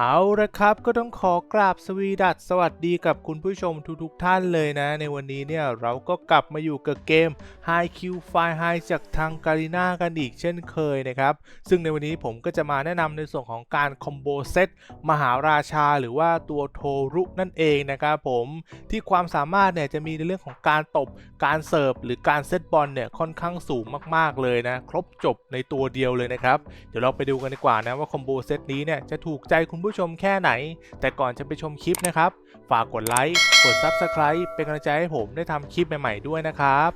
เอาละครับก็ต้องขอกราบสวีดัสสวัสดีกับคุณผู้ชมทุกๆท่านเลยนะ ในวันนี้เนี่ยเราก็กลับมาอยู่กับเกม High Q File High จากทางการีนากันอีกเช่นเคยนะครับ ซึ่งในวันนี้ผมก็จะมาแนะนำในส่วนของการคอมโบเซตมหาราชาหรือว่าตัวโทรุนั่นเองนะครับผมที่ความสามารถเนี่ยจะมีในเรื่องของการตบการเสิร์ฟหรือการเซตบอลเนี่ยค่อนข้างสูงมากๆเลยนะ ครบจบในตัวเดียวเลยนะครับเดี๋ยวเราไปดูกันดีกว่านะว่าคอมโบเซตนี้เนี่ยจะถูกใจคุณผู้ชมแค่ไหน แต่ก่อนจะไปชมคลิปนะครับ ฝากกดไลค์กด Subscribe เป็นกำลังใจให้ผมได้ทำคลิปใหม่ๆด้วยนะครับ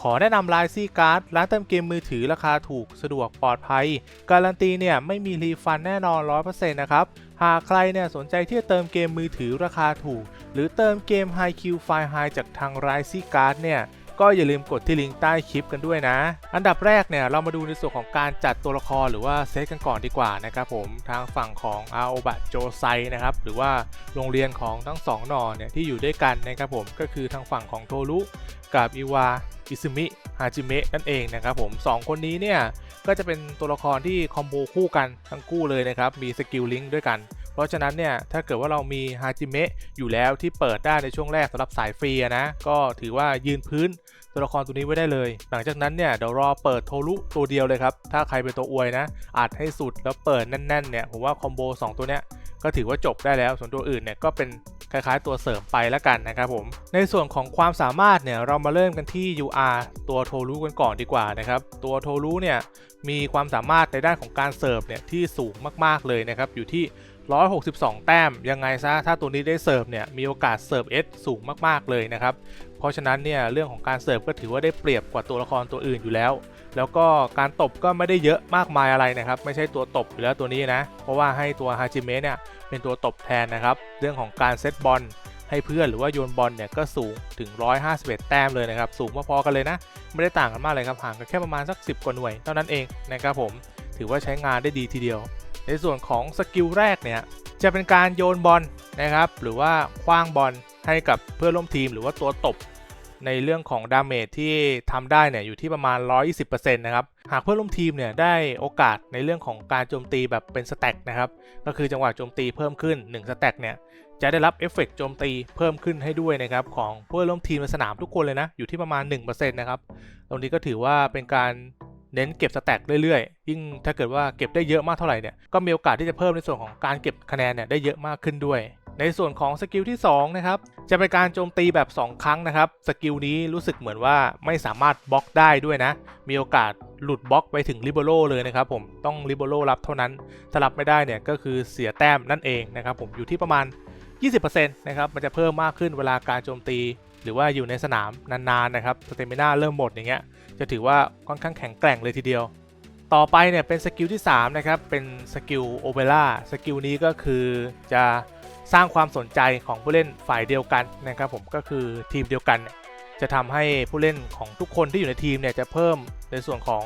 ขอแนะนำไลซี่การ์ดร้านเติมเกมมือถือราคาถูกสะดวกปลอดภัย การันตีเนี่ยไม่มีรีฟันแน่นอน 100%นะครับ หากใครเนี่ยสนใจที่จะเติมเกมมือถือราคาถูก หรือเติมเกม High Q File High จากทาง r i s y Card เนี่ย ก็อย่าลืมกดที่ลิงก์ใต้คลิปกันด้วยนะ อันดับแรกเนี่ยเรามาดูในส่วนของการจัดตัวละครหรือว่าเซตกันก่อนดีกว่านะครับผมทางฝั่งของอาโอบะโจไซนะครับหรือว่าโรงเรียนของทั้งสองหนอเนี่ยที่อยู่ด้วยกันนะครับผมก็คือทางฝั่งของโทรุกับอิวาอิซึมิฮาจิเมะนั่นเองนะครับผมสองคนนี้เนี่ย ก็จะเป็นตัวละครที่คอมโบคู่กันทั้งคู่เลยนะครับ มีสกิลลิงก์ด้วยกัน ราะฉะนั้นเนี่ยถ้าเกิดว่าเรามีฮาจิเมะอยู่แล้วที่เปิดได้ในช่วงแรกสำหรับสายฟรีนะก็ถือว่ายืนพื้นตัวละครตัวนี้ไว้ได้เลย หลังจากนั้นเนี่ยเดี๋ยวรอเปิดโทรุตัวเดียวเลยครับ ถ้าใครเป็นตัวอวยนะอัดให้สุดแล้วเปิดแน่นๆเนี่ยผมว่าคอมโบ2 ตัวเนี้ยก็ถือว่าจบได้แล้ว ส่วนตัวอื่นเนี่ยก็เป็นคล้ายๆ ตัวเสริมไปแล้วกันนะครับผม ในส่วนของความสามารถเนี่ยเรามาเริ่มกันที่ UR ตัวโทรุกันก่อนดีกว่านะครับ ตัวโทรุเนี่ยมีความสามารถในด้านของการเสิร์ฟเนี่ยที่สูงมากๆเลยนะครับอยู่ที่ 162 แต้ม ยังไงซะ ถ้าตัวนี้ได้เสิร์ฟเนี่ย มีโอกาสเสิร์ฟ S สูงมากๆเลยนะครับ เพราะฉะนั้นเนี่ย เรื่องของการเสิร์ฟก็ถือว่าได้เปรียบกว่าตัวละครตัวอื่นอยู่แล้ว แล้วก็การตบก็ไม่ได้เยอะมากมายอะไรนะครับ ไม่ใช่ตัวตบอยู่แล้วตัวนี้นะ เพราะว่าให้ตัวฮาจิเมะเนี่ยเป็นตัวตบแทนนะครับ เรื่องของการเซตบอลให้เพื่อนหรือว่าโยนบอลเนี่ยก็สูงถึง 151 แต้มเลยนะครับ สูงพอๆกันเลยนะ ไม่ได้ต่างกันมากเลยครับห่างกันแค่ประมาณสัก 10 กว่าหน่วยเท่านั้นเองนะครับผมถือว่าใช้งานได้ดีทีเดียว ในส่วนของสกิลแรกเนี่ยจะเป็นการโยนบอลนะครับหรือว่าคว้างบอลให้กับเพื่อนร่วมทีมหรือว่าตัวตบ ในเรื่องของดาเมจที่ทำได้เนี่ยอยู่ที่ประมาณ 120%นะครับหากเพื่อนร่วมทีมเนี่ยได้โอกาสในเรื่องของการโจมตีแบบเป็นสแต็กนะครับก็คือจังหวะโจมตีเพิ่มขึ้น1สแต็กเนี่ยจะได้รับเอฟเฟกต์โจมตีเพิ่มขึ้นให้ด้วยนะครับของเพื่อนร่วมทีมในสนามทุกคนเลยนะอยู่ที่ประมาณ 1%นะครับตรงนี้ก็ถือว่าเป็นการ เน้นเก็บสแต็กเรื่อยๆ ยิ่งถ้าเกิดว่าเก็บได้เยอะมากเท่าไหร่เนี่ย ก็มีโอกาสที่จะเพิ่มในส่วนของการเก็บคะแนนเนี่ยได้เยอะมากขึ้นด้วย ในส่วนของสกิลที่2นะครับ จะเป็นการโจมตีแบบ 2 ครั้งนะครับ สกิลนี้รู้สึกเหมือนว่าไม่สามารถบล็อกได้ด้วยนะ มีโอกาสหลุดบล็อกไปถึงริโบโลเลยนะครับผม ต้องริโบโลรับเท่านั้น ถ้ารับไม่ได้เนี่ยก็คือเสียแต้มนั่นเองนะครับผม อยู่ที่ประมาณ 20%นะครับ มันจะเพิ่มมากขึ้นเวลาการโจมตี หรือว่าอยู่ในสนามนานๆนะครับสเตมิน่าเริ่มหมดอย่างเงี้ยจะถือว่าค่อนข้างแข็งแกร่งเลยทีเดียว ต่อไปเนี่ยเป็นสกิลที่3นะครับเป็นสกิลโอเ r ร่าสกิลนี้ก็คือจะสร้างความสนใจของผู้เล่นฝ่ายเดียวกันนะครับผมก็คือทีมเดียวกันเนี่ยจะทำให้ผู้เล่นของทุกคนที่อยู่ในทีมเนี่ยจะเพิ่มในส่วนของ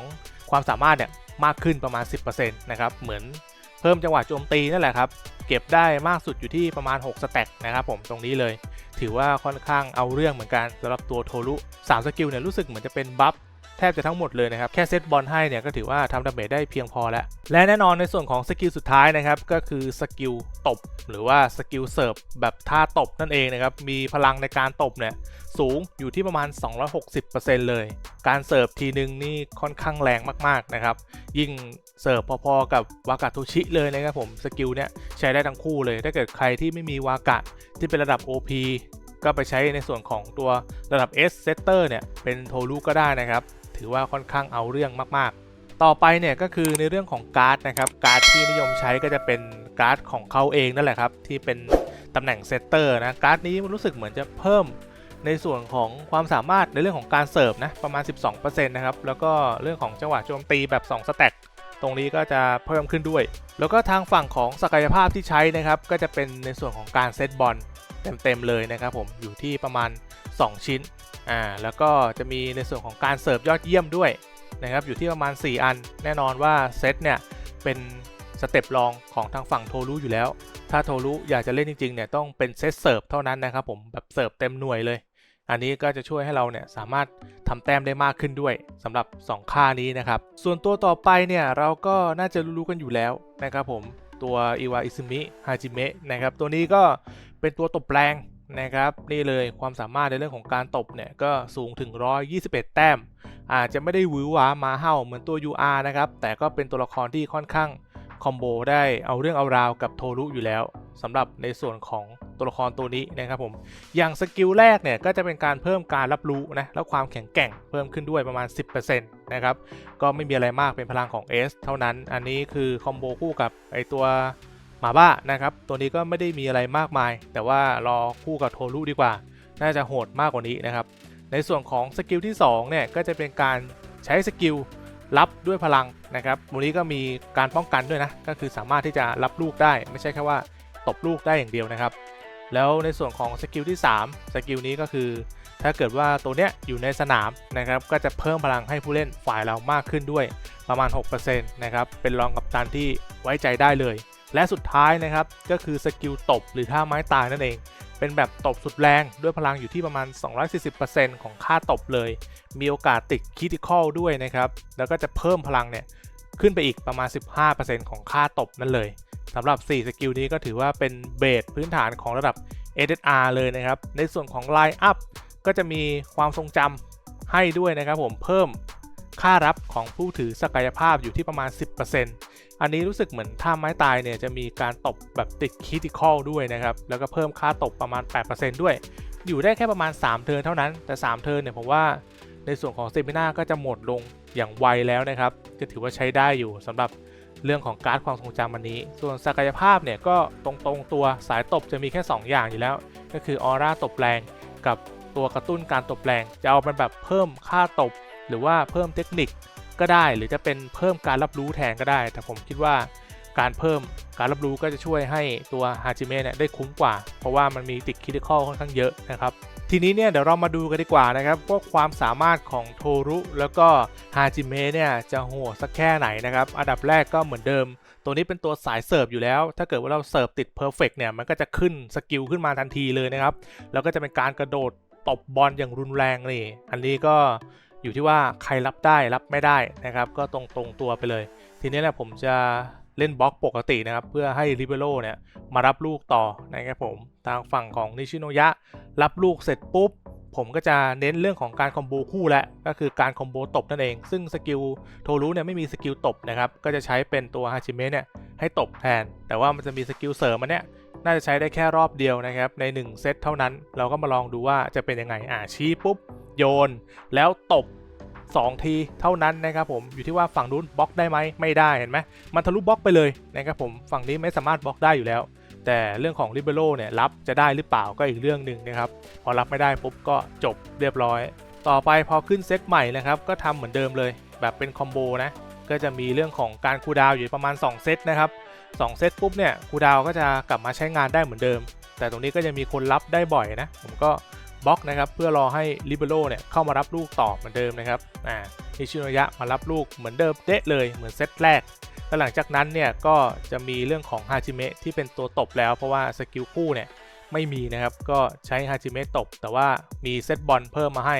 ความสามารถเนี่ยมากขึ้นประมาณ 10%นะครับเหมือนเพิ่มจังหวะโจมตีนั่นแหละครับ เก็บได้มากสุดอยู่ที่ประมาณ 6 สแต็กนะครับผมตรงนี้เลย ถือว่าค่อนข้างเอาเรื่องเหมือนกันสำหรับตัวโทรุ3สกิลเนี่ยรู้สึกเหมือนจะเป็นบัฟแทบจะทั้งหมดเลยนะครับ แค่เซตบอลให้เนี่ยก็ถือว่าทำดาเมจได้เพียงพอแล้ว และแน่นอนในส่วนของสกิลสุดท้ายนะครับ ก็คือสกิลตบ หรือว่าสกิลเสิร์ฟแบบท่าตบนั่นเองนะครับ มีพลังในการตบเนี่ย สูงอยู่ที่ประมาณ 260%เลย การเสิร์ฟทีนึงนี่ค่อนข้างแรงมากๆนะครับ ยิ่งเสิร์ฟพอๆกับวากาโทชิเลยนะครับผมสกิลเนี่ยใช้ได้ทั้งคู่เลย ถ้าเกิดใครที่ไม่มีวากะที่เป็นระดับ OP ก็ไปใช้ในส่วนของตัวระดับ S Setter เนี่ยเป็นโทรุก็ได้นะครับ ถือว่าค่อนข้างเอาเรื่องมากๆ ต่อไปเนี่ยก็คือในเรื่องของการ์ดนะครับ การ์ดที่นิยมใช้ก็จะเป็นการ์ดของเขาเองนั่นแหละครับ ที่เป็นตำแหน่งเซตเตอร์นะ การ์ดนี้มันรู้สึกเหมือนจะเพิ่ม ในส่วนของความสามารถในเรื่องของการเสิร์ฟนะประมาณ 12%นะครับแล้วก็เรื่องของจังหวะโจมตีแบบ 2 สแต็กตรงนี้ก็จะเพิ่มขึ้นด้วย แล้วก็ทางฝั่งของศักยภาพที่ใช้นะครับ ก็จะเป็นในส่วนของการเซตบอลเต็มๆเลยนะครับผมอยู่ที่ประมาณ 2 ชิ้นอ่าแล้วก็จะมีในส่วนของการเสิร์ฟยอดเยี่ยมด้วยนะครับอยู่ที่ประมาณ 4 อัน แน่นอนว่าเซตเนี่ยเป็นสเต็ปรองของทางฝั่งโทรุอยู่แล้ว ถ้าโทรุอยากจะเล่นจริงๆเนี่ยต้องเป็นเซตเสิร์ฟเท่านั้นนะครับผมแบบเสิร์ฟเต็มหน่วยเลย อันนี้ก็จะช่วยให้เราเนี่ยสามารถทำแต้มได้มากขึ้นด้วยสำหรับ 2 ค่านี้นะครับ ส่วนตัวต่อไปเนี่ยเราก็น่าจะรู้ๆกันอยู่แล้วนะครับผมตัวอิวาอิซึมิฮาจิเมะนะครับตัวนี้ก็เป็นตัวตบแรงนะครับนี่เลยความสามารถในเรื่องของการตบเนี่ยก็สูงถึง 121 แต้ม อาจจะไม่ได้วือหวามาเห่าเหมือนตัว UR นะครับแต่ก็เป็นตัวละครที่ค่อนข้าง คอมโบได้เอาเรื่องเอาราวกับโทรุอยู่แล้วสำหรับในส่วนของตัวละครตัวนี้นะครับผม อย่างสกิลแรกเนี่ยก็จะเป็นการเพิ่มการรับรู้นะแล้วความแข็งแกร่งเพิ่มขึ้นด้วยประมาณ 10%นะครับก็ไม่มีอะไรมากเป็นพลังของ S เท่านั้น อันนี้คือคอมโบคู่กับไอตัวหมาบ้านะครับตัวนี้ก็ไม่ได้มีอะไรมากมาย แต่ว่ารอคู่กับโทรุดีกว่า น่าจะโหดมากกว่านี้นะครับในส่วนของสกิลที่2เนี่ยก็จะเป็นการใช้สกิล รับด้วยพลังนะครับวันนี้ก็มีการป้องกันด้วยนะ ก็คือสามารถที่จะรับลูกได้ ไม่ใช่แค่ว่าตบลูกได้อย่างเดียวนะครับ แล้วในส่วนของสกิลที่ 3 สกิลนี้ก็คือ ถ้าเกิดว่าตัวเนี้ยอยู่ในสนามนะครับ ก็จะเพิ่มพลังให้ผู้เล่นฝ่ายเรามากขึ้นด้วยประมาณ 6%นะครับ เป็นรองกับตันที่ไว้ใจได้เลย และสุดท้ายนะครับ ก็คือสกิลตบหรือท่าไม้ตายนั่นเอง เป็นแบบตบสุดแรงด้วยพลังอยู่ที่ประมาณ 240%ของค่าตบเลย มีโอกาสติดคิติคอลด้วยนะครับ แล้วก็จะเพิ่มพลังเนี่ยขึ้นไปอีกประมาณ 15%ของค่าตบนั่นเลยสำหรับ 4 สกิลนี้ก็ถือว่าเป็นเบสพื้นฐานของระดับ SSR เลยนะครับ ในส่วนของ Line Up ก็จะมีความทรงจำให้ด้วยนะครับผมเพิ่ม ค่ารับของผู้ถือศักยภาพอยู่ที่ประมาณ 10%อันนี้รู้สึกเหมือนท่าไม้ตายเนี่ยจะมีการตบแบบติดคิติคอลด้วยนะครับ แล้วก็เพิ่มค่าตบประมาณ 8%ด้วย อยู่ได้แค่ประมาณ 3 เทิร์นเท่านั้น แต่ 3 เทิร์นเนี่ยผมว่าในส่วนของเซมินาก็จะหมดลงอย่างไวแล้วนะครับก็ถือว่าใช้ได้อยู่สำหรับเรื่องของการ์ดความทรงจำอันนี้ ส่วนศักยภาพเนี่ยก็ตรงๆตัวสายตบจะมีแค่ 2 อย่างอยู่แล้ว ก็คือออร่าตบแรงกับตัวกระตุ้นการตบแรง จะเอาเป็นแบบเพิ่มค่าตบ รือว่าเพิ่มเทคนิคก็ได้ หรือจะเป็นเพิ่มการรับรู้แทนก็ได้ แต่ผมคิดว่าการเพิ่มการรับรู้ก็จะช่วยให้ตัวฮาจิเมะเนี่ยได้คุ้มกว่า เพราะว่ามันมีติดคิดข้อค่อนข้างเยอะนะครับ ทีนี้เนี่ยเดี๋ยวเรามาดูกันดีกว่านะครับว่าความสามารถของโทรุแล้วก็ฮาจิเมะเนี่ยจะโหดสักแค่ไหนนะครับ อันดับแรกก็เหมือนเดิม ตัวนี้เป็นตัวสายเสิร์ฟอยู่แล้ว ถ้าเกิดว่าเราเสิร์ฟติดเพอร์เฟกเนี่ยมันก็จะขึ้นสกิลขึ้นมาทันทีเลยนะครับ แล้วก็จะเป็นการกระโดดตบบอลอย่างรุนแรงนี่ อันนี้ก็ อยู่ที่ว่าใครรับได้รับไม่ได้นะครับ ก็ตรงตรงตัวไปเลย ทีนี้เนี่ยผมจะเล่นบล็อกปกตินะครับ เพื่อให้ริเบโรเนี่ยมารับลูกต่อนะครับผมทางฝั่งของนิชิโนยะ รับลูกเสร็จปุ๊บ ผมก็จะเน้นเรื่องของการคอมโบคู่และก็คือการคอมโบตบนั่นเอง ซึ่งสกิลโทรุเนี่ยไม่มีสกิลตบนะครับ ก็จะใช้เป็นตัวฮาชิเมะเนี่ยให้ตบแทน แต่ว่ามันจะมีสกิลเสริมมันเนี่ยน่าจะใช้ได้แค่รอบเดียวนะครับใน 1 เซตเท่านั้น เราก็มาลองดูว่าจะเป็นยังไงอ่าชี้ปุ๊บ โยน แล้วตบ 2 ทีเท่านั้นนะครับผมอยู่ที่ว่าฝั่งนู้นบล็อกได้ไหมไม่ได้เห็นไหมมันทะลุบล็อกไปเลยนะครับผมฝั่งนี้ไม่สามารถบล็อกได้อยู่แล้ว แต่เรื่องของ l i b e r o เนี่ยรับจะได้หรือเปล่าก็อีกเรื่องหนึ่งนะครับพอรับไม่ได้ปุ๊บก็จบเรียบร้อย ต่อไปพอขึ้นเซตใหม่นะครับก็ทำเหมือนเดิมเลย แบบเป็นคอมโบนะก็จะมีเรื่องของการคูดาวอยู่ประมาณ 2 เซตนะครับ2เซตปุ๊บเนี่ยคูดาวก็จะกลับมาใช้งานได้เหมือนเดิม แต่ตรงนี้ก็จะมีคนรับได้บ่อยนะ ผมก็ บล็อกนะครับเพื่อรอให้ l i b e r o เนี่ยเข้ามารับลูกต่อเหมือนเดิมนะครับอ่านิชิโนยะมารับลูกเหมือนเดิมเดะเลยเหมือนเซตแรกแล้วหลังจากนั้นเนี่ยก็จะมีเรื่องของฮาจิเมะที่เป็นตัวตบแล้ว เพราะว่าสกิลคู่เนี่ยไม่มีนะครับก็ใช้ฮาจิเมะตบ แต่ว่ามีเซตบอลเพิ่มมาให้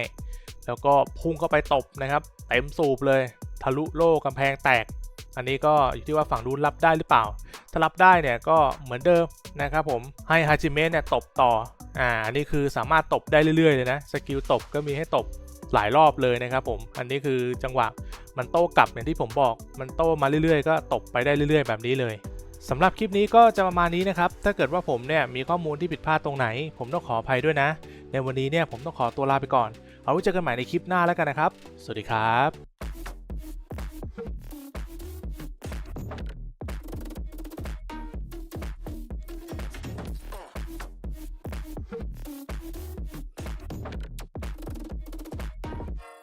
แล้วก็พุ่งเข้าไปตบนะครับเต็มสูบเลยทะลุโล่กำแพงแตก อันนี้ก็อยู่ที่ว่าฝั่งนู้นรับได้หรือเปล่า ถ้ารับได้เนี่ยก็เหมือนเดิมนะครับผมให้ฮาจิเมะเนี่ยตบต่อ อ่าอันนี้คือสามารถตบได้เรื่อยๆเลยนะสกิลตบก็มีให้ตบหลายรอบเลยนะครับผมอันนี้คือจังหวะมันโต้กลับอย่างที่ผมบอกมันโต้มาเรื่อยๆ ก็ตบไปได้เรื่อยๆ แบบนี้เลยสำหรับคลิปนี้ก็จะประมาณนี้นะครับ ถ้าเกิดว่าผมเนี่ยมีข้อมูลที่ผิดพลาดตรงไหน ผมต้องขออภัยด้วยนะ ในวันนี้เนี่ยผมต้องขอตัวลาไปก่อน เอาไว้เจอกันใหม่ในคลิปหน้าแล้วกันนะครับ สวัสดีครับ